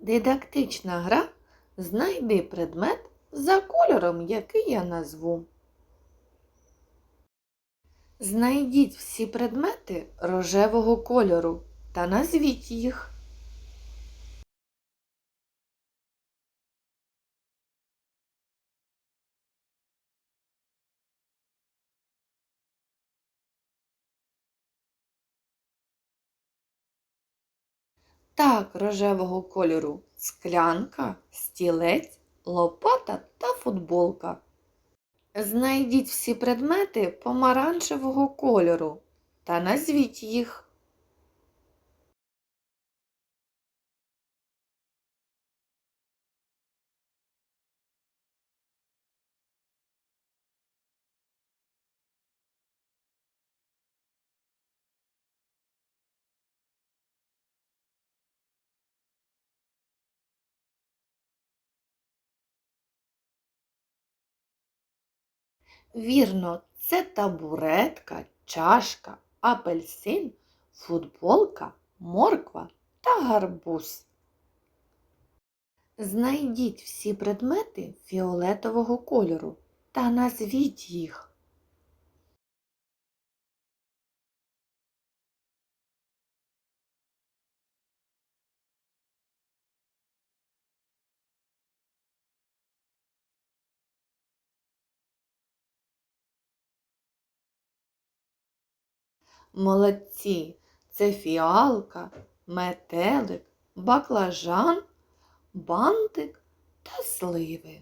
Дидактична гра Знайди предмет за кольором, який я назву. Знайдіть всі предмети рожевого кольору та назвіть їх. Так, рожевого кольору склянка, стілець, лопата та футболка. Знайдіть всі предмети помаранчевого кольору та назвіть їх. Вірно, це табуретка, чашка, апельсин, футболка, морква та гарбуз. Знайдіть всі предмети фіолетового кольору та назвіть їх. Молодці! Це фіалка, метелик, баклажан, бантик та сливи.